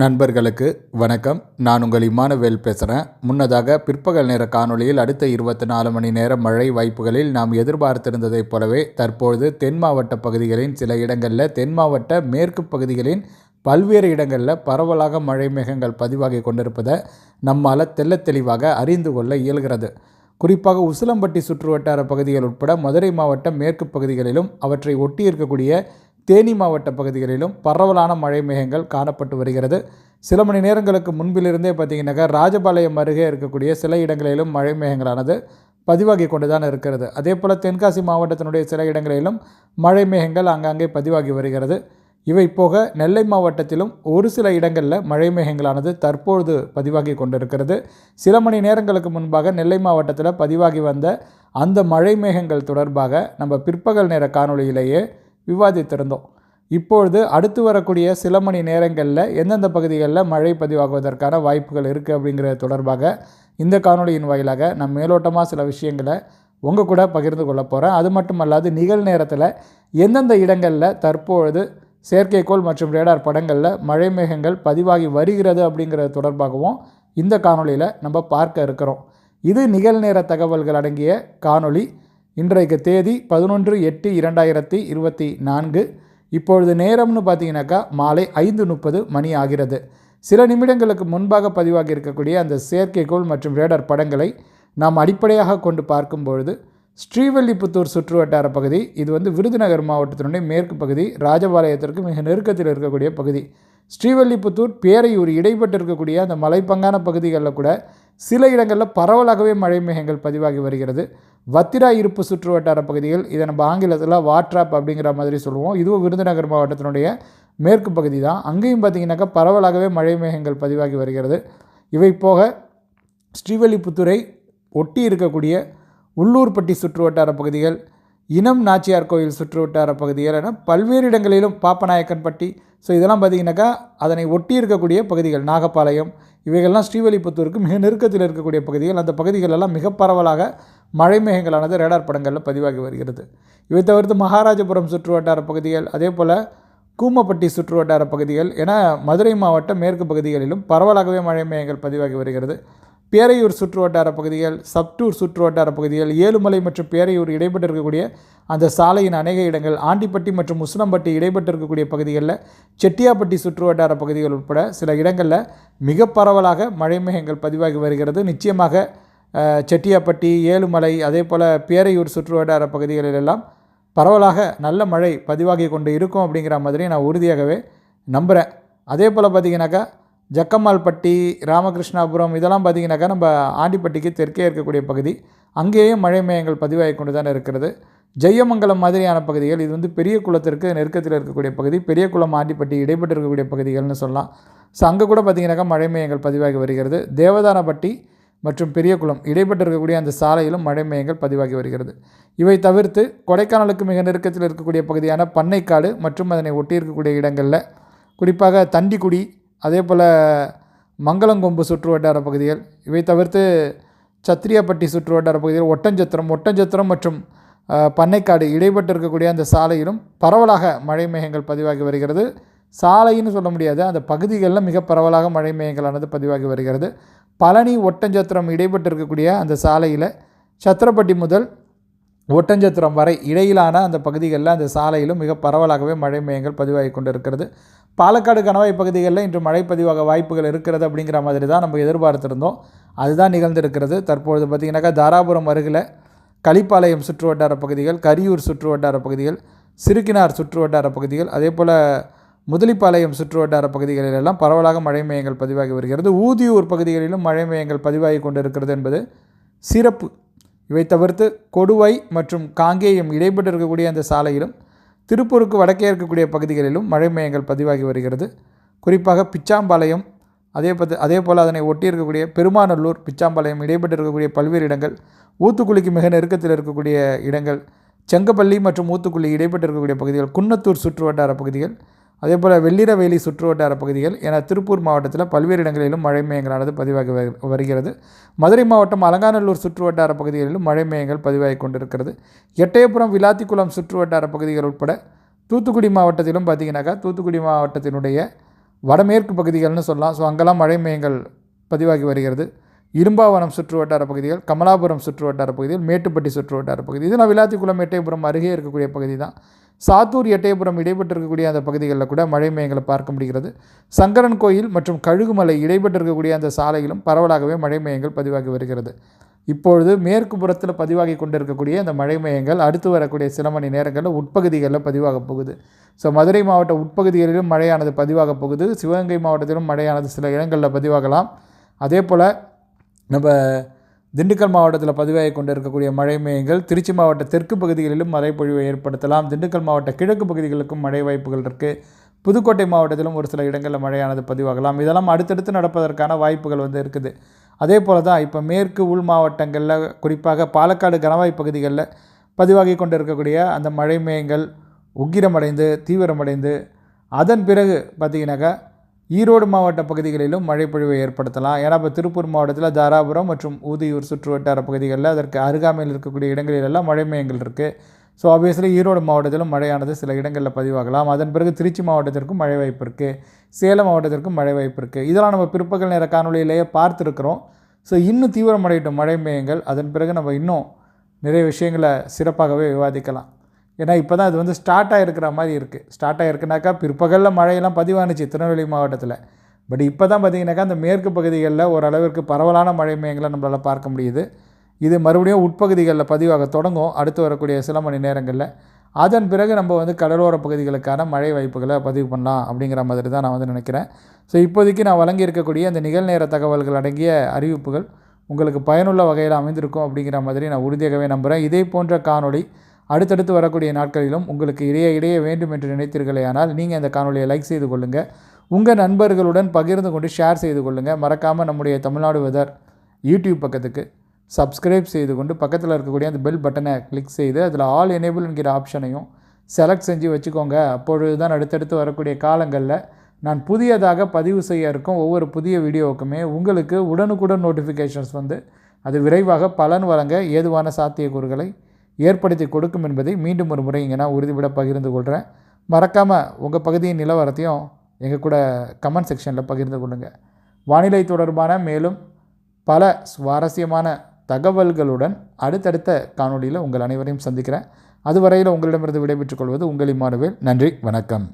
நண்பர்களுக்கு வணக்கம். நான் உங்கள் இமானுவேல் பேசுகிறேன் முன்னதாக பிற்பகல் நேர காணொளியில் அடுத்த இருபத்தி நாலு மணி நேர மழை வாய்ப்புகளில் நாம் எதிர்பார்த்திருந்ததைப் போலவே தற்பொழுது தென் மாவட்ட பகுதிகளின் சில இடங்களில் தென் மாவட்ட மேற்கு பகுதிகளின் பல்வேறு இடங்களில் பரவலாக மழை மேகங்கள் பதிவாகி கொண்டிருப்பதை நம்மால் தெல்ல தெளிவாக அறிந்து கொள்ள இயல்கிறது. குறிப்பாக உசிலம்பட்டி சுற்றுவட்டார பகுதிகள் உட்பட மதுரை மாவட்ட மேற்கு பகுதிகளிலும் அவற்றை ஒட்டி இருக்கக்கூடிய தேனி மாவட்ட பகுதிகளிலும் பரவலான மழை மேகங்கள் காணப்பட்டு வருகிறது. சில மணி நேரங்களுக்கு முன்பிலிருந்தே பார்த்தீங்கன்னாக்கா ராஜபாளையம் அருகே இருக்கக்கூடிய சில இடங்களிலும் மழை மேகங்களானது பதிவாகி கொண்டு தான் இருக்கிறது. அதே போல் தென்காசி மாவட்டத்தினுடைய சில இடங்களிலும் மழை மேகங்கள் ஆங்காங்கே பதிவாகி வருகிறது. இவை போக நெல்லை மாவட்டத்திலும் ஒரு சில இடங்களில் மழை மேகங்களானது தற்பொழுது பதிவாகி கொண்டிருக்கிறது. சில மணி நேரங்களுக்கு முன்பாக நெல்லை மாவட்டத்தில் பதிவாகி வந்த அந்த மழை மேகங்கள் தொடர்பாக நம்ம பிற்பகல் நேர காணொளியிலேயே விவாதித்திருந்தோம். இப்பொழுது அடுத்து வரக்கூடிய சில மணி நேரங்களில் எந்தெந்த பகுதிகளில் மழை பதிவாகுவதற்கான வாய்ப்புகள் இருக்குது அப்படிங்கிறது தொடர்பாக இந்த காணொளியின் வாயிலாக நான் மேலோட்டமாக சில விஷயங்களை உங்கள் கூட பகிர்ந்து கொள்ள போகிறேன் அது மட்டுமல்லாது நிகழ்நேரத்தில் எந்தெந்த இடங்களில் தற்பொழுது செயற்கைக்கோள் மற்றும் ரேடார் படங்களில் மழை மேகங்கள் பதிவாகி வருகிறது அப்படிங்கிறது தொடர்பாகவும் இந்த காணொளியில் நம்ம பார்க்க இருக்கிறோம். இது நிகழ்நேர தகவல்கள் அடங்கிய காணொளி. இன்றைக்கு தேதி பதினொன்று எட்டு இரண்டாயிரத்தி இருபத்தி நான்கு. இப்பொழுது நேரம்னு பார்த்தீங்கன்னாக்கா மாலை ஐந்து முப்பது மணி ஆகிறது. சில நிமிடங்களுக்கு முன்பாக பதிவாகி இருக்கக்கூடிய அந்த செயற்கைக்கோள் மற்றும் ரேடர் படங்களை நாம் அடிப்படையாக கொண்டு பார்க்கும்பொழுது ஸ்ரீவல்லிபுத்தூர் சுற்றுவட்டார பகுதி இது வந்து விருதுநகர் மாவட்டத்தினுடைய மேற்கு பகுதி ராஜபாளையத்திற்கு மிக நெருக்கத்தில் இருக்கக்கூடிய பகுதி. ஸ்ரீவல்லிபுத்தூர் பேரையூர் இடைப்பட்டு இருக்கக்கூடிய அந்த மலைப்பங்கான பகுதிகளில் கூட சில இடங்களில் பரவலாகவே மழை மேகங்கள் பதிவாகி வருகிறது. வத்திரா இருப்பு சுற்று வட்டார பகுதிகள் இதை நம்ம ஆங்கிலத்தில் வாட்ராப் அப்படிங்கிற மாதிரி சொல்லுவோம். இதுவும் விருதுநகர் மாவட்டத்தினுடைய மேற்கு பகுதி தான் அங்கேயும் பார்த்திங்கனாக்கா பரவலாகவே மழை மேகங்கள் பதிவாகி வருகிறது. இவை போக ஸ்ரீவல்லிபுத்தூரை ஒட்டி இருக்கக்கூடிய உள்ளூர்பட்டி சுற்று வட்டார பகுதிகள் இனம் நாச்சியார் கோயில் சுற்றுவட்டார பகுதிகள் என பல்வேறு இடங்களிலும் பாப்பநாயக்கன்பட்டி. ஸோ இதெல்லாம் பார்த்திங்கனாக்கா அதனை ஒட்டி இருக்கக்கூடிய பகுதிகள். நாகப்பாளையம் இவைகள்லாம் ஸ்ரீவல்லிபுத்தூருக்கு மிக நெருக்கத்தில் இருக்கக்கூடிய பகுதிகள். அந்த பகுதிகளெல்லாம் மிக பரவலாக மழை மேகங்களானது ரேடார் படங்களில் பதிவாகி வருகிறது. இவை தவிர்த்து மகாராஜபுரம் சுற்றுவட்டார பகுதிகள் அதே போல் கூமப்பட்டி சுற்றுவட்டார பகுதிகள் என மதுரை மாவட்ட மேற்கு பகுதிகளிலும் பரவலாகவே மழை மேகங்கள் பதிவாகி வருகிறது. பேரையூர் சுற்று வட்டார பகுதிகள் சப்டூர் சுற்று வட்டார பகுதிகள் ஏழுமலை மற்றும் பேரையூர் இடைப்பட்டு இருக்கக்கூடிய அந்த சாலையின் அநேக இடங்கள் ஆண்டிப்பட்டி மற்றும் உஸ்னம்பட்டி இடைப்பட்டு இருக்கக்கூடிய பகுதிகளில் செட்டியாப்பட்டி சுற்று வட்டார பகுதிகள் உட்பட சில இடங்களில் மிக பரவலாக மழை மேகங்கள் பதிவாகி வருகிறது. நிச்சயமாக செட்டியாப்பட்டி ஏழுமலை அதே போல் பேரையூர் சுற்று வட்டார பகுதிகளிலெல்லாம் பரவலாக நல்ல மழை பதிவாகி கொண்டு இருக்கும் அப்படிங்கிற மாதிரி நான் உறுதியாகவே நம்புகிறேன் அதே போல் பார்த்திங்கனாக்கா ஜக்கம்மாள்பட்டி ராமகிருஷ்ணாபுரம் இதெல்லாம் பார்த்திங்கனாக்கா நம்ம ஆண்டிப்பட்டிக்கு தெற்கே இருக்கக்கூடிய பகுதி. அங்கேயும் மழை மேயங்கள் பதிவாகி கொண்டு தான் இருக்கிறது. ஜெயமங்கலம் மாதிரியான பகுதிகள் இது வந்து பெரிய குளத்திற்கு நெருக்கத்தில் இருக்கக்கூடிய பகுதி. பெரிய குளம் ஆண்டிப்பட்டி இடைப்பட்டு இருக்கக்கூடிய பகுதிகள்னு சொல்லலாம். ஸோ அங்கே கூட பார்த்திங்கனாக்கா மழை மேயங்கள் பதிவாகி வருகிறது. தேவதானப்பட்டி மற்றும் பெரியகுளம் இடைப்பட்டு இருக்கக்கூடிய அந்த சாலையிலும் மழை மேயங்கள் பதிவாகி வருகிறது. இவை தவிர்த்து கொடைக்கானலுக்கு மிக நெருக்கத்தில் இருக்கக்கூடிய பகுதியான பண்ணைக்காடு மற்றும் அதனை ஒட்டி இருக்கக்கூடிய இடங்களில் குறிப்பாக தண்டிக்குடி அதே போல் மங்களங்கொம்பு சுற்று வட்டார பகுதிகள் இவை தவிர்த்து சத்திரியாப்பட்டி சுற்று வட்டார பகுதிகள் ஒட்டஞ்சத்திரம் ஒட்டஞ்சத்திரம் மற்றும் பண்ணைக்காடு இடைப்பட்டு இருக்கக்கூடிய அந்த சாலையிலும் பரவலாக மழை மேகங்கள் பதிவாகி வருகிறது. சாலைன்னு சொல்ல முடியாது. அந்த பகுதிகளில் மிக பரவலாக மழை மேகங்களானது பதிவாகி வருகிறது. பழனி ஒட்டஞ்சத்திரம் இடைப்பட்டு இருக்கக்கூடிய அந்த சாலையில் சத்திரப்பட்டி முதல் ஒட்டஞ்சத்திரம் வரை இடையிலான அந்த பகுதிகளில் அந்த சாலையிலும் மிக பரவலாகவே மழை மேகங்கள் பதிவாகி கொண்டு இருக்கிறது பாலக்காடு கணவாய் பகுதிகளில் இன்று மழை பதிவாக வாய்ப்புகள் இருக்கிறது அப்படிங்கிற மாதிரி தான் நம்ம எதிர்பார்த்துருந்தோம். அதுதான் நிகழ்ந்திருக்கிறது. தற்பொழுது பார்த்திங்கனாக்கா தாராபுரம் அருகில் களிப்பாளையம் சுற்று வட்டார பகுதிகள் கரியூர் சுற்று வட்டார பகுதிகள் சிறுக்கினார் சுற்று வட்டார பகுதிகள் அதே போல் முதலிப்பாளையம் சுற்று வட்டார பகுதிகளிலெல்லாம் பரவலாக மழை மையங்கள் பதிவாகி வருகிறது. ஊதியூர் பகுதிகளிலும் மழை மையங்கள் பதிவாகி கொண்டிருக்கிறது என்பது சிறப்பு. இவை தவிர்த்து கொடுவை மற்றும் காங்கேயம் இடைப்பட்டு இருக்கக்கூடிய அந்த சாலையிலும் திருப்பூருக்கு வடக்கே இருக்கக்கூடிய பகுதிகளிலும் மழை மையங்கள் பதிவாகி வருகிறது. குறிப்பாக பிச்சாம்பாளையம் அதே பத்து அதே போல் அதனை ஒட்டி இருக்கக்கூடிய பெருமாநல்லூர் பிச்சாம்பாளையம் இடைப்பட்டு இருக்கக்கூடிய பல்வேறு இடங்கள் ஊத்துக்குழிக்கு மிக நெருக்கத்தில் இருக்கக்கூடிய இடங்கள் செங்கப்பள்ளி மற்றும் ஊத்துக்குழி இடைப்பட்டு இருக்கக்கூடிய பகுதிகள் குன்னத்தூர் சுற்று வட்டார பகுதிகள் அதே போல் வெள்ளிரவேலி சுற்றுவட்டார பகுதிகள் என திருப்பூர் மாவட்டத்தில் பல்வேறு இடங்களிலும் மழை மேயங்களானது பதிவாகி வருகிறது. மதுரை மாவட்டம் அலங்காநல்லூர் சுற்றுவட்டார பகுதிகளிலும் மழை மேயங்கள் பதிவாகி கொண்டிருக்கிறது. எட்டயபுரம் விளாத்திக்குளம் சுற்றுவட்டார பகுதிகள் உட்பட தூத்துக்குடி மாவட்டத்திலும் பார்த்திங்கனாக்கா தூத்துக்குடி மாவட்டத்தினுடைய வடமேற்கு பகுதிகள்னு சொல்லலாம். ஸோ அங்கெல்லாம் மழை மையங்கள் பதிவாகி வருகிறது. இரும்பாவனம் சுற்றுவட்டார பகுதிகள் கமலாபுரம் சுற்றுவட்டார பகுதிகள் மேட்டுப்பட்டி சுற்றுவட்டார பகுதி. இதெல்லாம் விளாத்திக்குளம் எட்டயபுரம் அருகே இருக்கக்கூடிய பகுதி தான். சாத்தூர் எட்டயபுரம் இடைப்பட்டிருக்கக்கூடிய அந்த பகுதிகளில் கூட மழை மேகங்களை பார்க்க முடிகிறது. சங்கரன் கோயில் மற்றும் கழுகுமலை இடைப்பட்டிருக்கக்கூடிய அந்த சாலையிலும் பரவலாகவே மழை மேகங்கள் பதிவாகி வருகிறது. இப்பொழுது மேற்கு புறத்தில் பதிவாகி கொண்டிருக்கக்கூடிய அந்த மழை மையங்கள் அடுத்து வரக்கூடிய சில மணி நேரங்களில் உட்பகுதிகளில் பதிவாக போகுது. ஸோ மதுரை மாவட்ட உட்பகுதிகளிலும் மழையானது பதிவாக போகுது. சிவகங்கை மாவட்டத்திலும் மழையானது சில இடங்களில் பதிவாகலாம். அதே போல் நம்ம திண்டுக்கல் மாவட்டத்தில் பதிவாகி கொண்டு இருக்கக்கூடிய மழை மேயங்கள் திருச்சி மாவட்ட தெற்கு பகுதிகளிலும் மழைப்பொழிவை ஏற்படுத்தலாம். திண்டுக்கல் மாவட்ட கிழக்கு பகுதிகளுக்கும் மழை வாய்ப்புகள் இருக்குது புதுக்கோட்டை மாவட்டத்திலும் ஒரு சில இடங்களில் மழையானது பதிவாகலாம். இதெல்லாம் அடுத்தடுத்து நடப்பதற்கான வாய்ப்புகள் வந்து இருக்குது. அதே போல் தான் இப்போ மேற்கு உள் மாவட்டங்களில் குறிப்பாக பாலக்காடு கணவாய் பகுதிகளில் பதிவாகி கொண்டு இருக்கக்கூடிய அந்த மழை மேயங்கள் உக்கிரமடைந்து தீவிரமடைந்து அதன் பிறகு பார்த்திங்கனாக்கா ஈரோடு மாவட்ட பகுதிகளிலும் மழைப்பொழிவை ஏற்படுத்தலாம். ஏன்னா இப்போ திருப்பூர் மாவட்டத்தில் தாராபுரம் மற்றும் ஊதியூர் சுற்று வட்டார பகுதிகளில் அதற்கு அருகாமையில் இருக்கக்கூடிய இடங்களிலெல்லாம் மழை மையங்கள் இருக்குது ஸோ ஆப்வியஸ்லி ஈரோடு மாவட்டத்திலும் மழையானது சில இடங்களில் பதிவாகலாம். அதன் பிறகு திருச்சி மாவட்டத்திற்கும் மழை வாய்ப்பு இருக்குது சேலம் மாவட்டத்திற்கும் மழை வாய்ப்பு இருக்குது இதெல்லாம் நம்ம பிற்பகல் நேர காணொலியிலேயே பார்த்துருக்குறோம். ஸோ இன்னும் தீவிரமடையட்டும் மழை மையங்கள் அதன் பிறகு நம்ம இன்னும் நிறைய விஷயங்களை சிறப்பாகவே விவாதிக்கலாம். ஏன்னா இப்போ தான் அது வந்து ஸ்டார்ட் ஆகிருக்கிற மாதிரி இருக்குது ஸ்டார்ட் ஆகிருக்குனாக்கா பிற்பகலில் மழையெல்லாம் பதிவானுச்சு திருநெல்வேலி மாவட்டத்தில். பட் இப்போ தான் பார்த்திங்கனாக்கா அந்த மேற்கு பகுதிகளில் ஓரளவிற்கு பரவலான மழை மையங்களை நம்மளால் பார்க்க முடியுது. இது மறுபடியும் உட்பகுதிகளில் பதிவாக தொடங்கும். அடுத்து வரக்கூடிய சில மணி நேரங்களில். அதன் பிறகு நம்ம வந்து கடலோர பகுதிகளுக்கான மழை வாய்ப்புகளை பதிவு பண்ணலாம் அப்படிங்கிற மாதிரி தான் நான் வந்து நினைக்கிறேன். ஸோ இப்போதைக்கு நான் வழங்கியிருக்கக்கூடிய அந்த நிகழ்நேர தகவல்கள் அடங்கிய அறிவிப்புகள் உங்களுக்கு பயனுள்ள வகையில் அமைந்திருக்கும் அப்படிங்கிற மாதிரி நான் உறுதியாகவே நம்புகிறேன் இதே போன்ற காணொளி அடுத்தடுத்து வரக்கூடிய நாட்களிலும் உங்களுக்கு இடையே இடையே வேண்டும் என்று நினைத்தீர்களே ஆனால் நீங்கள் அந்த காணொலியை லைக் செய்து கொள்ளுங்கள் உங்கள் நண்பர்களுடன் பகிர்ந்து கொண்டு ஷேர் செய்து கொள்ளுங்கள் மறக்காமல் நம்முடைய தமிழ்நாடு வெதர் யூடியூப் பக்கத்துக்கு சப்ஸ்கிரைப் செய்து கொண்டு பக்கத்தில் இருக்கக்கூடிய அந்த பெல் பட்டனை கிளிக் செய்து அதில் ஆல் எனேபிள் என்கிற ஆப்ஷனையும் செலக்ட் செஞ்சு வச்சுக்கோங்க. அப்பொழுது தான் அடுத்தடுத்து வரக்கூடிய காலங்களில் நான் புதியதாக பதிவு செய்ய இருக்கும் ஒவ்வொரு புதிய வீடியோவுக்குமே உங்களுக்கு உடனுக்குடன் நோட்டிஃபிகேஷன்ஸ் வந்து அது விரைவாக பலன் வழங்க ஏதுவான சாத்தியக்கூறுகளை ஏற்படுத்தி கொடுக்கும் என்பதை மீண்டும் ஒரு முறை இங்கே நான் உறுதிபட பகிர்ந்து கொள்கிறேன் மறக்காமல் உங்கள் பகுதியின் நிலவரத்தையும் எங்கள் கூட கமெண்ட் செக்ஷனில் பகிர்ந்து கொள்ளுங்கள் வானிலை தொடர்பான மேலும் பல சுவாரஸ்யமான தகவல்களுடன் அடுத்தடுத்த காணொலியில் உங்கள் அனைவரையும் சந்திக்கிறேன். அதுவரையில் உங்களிடமிருந்து விடைபெற்றுக் கொள்வது உங்கள் இம்மானுவேல் நன்றி வணக்கம்.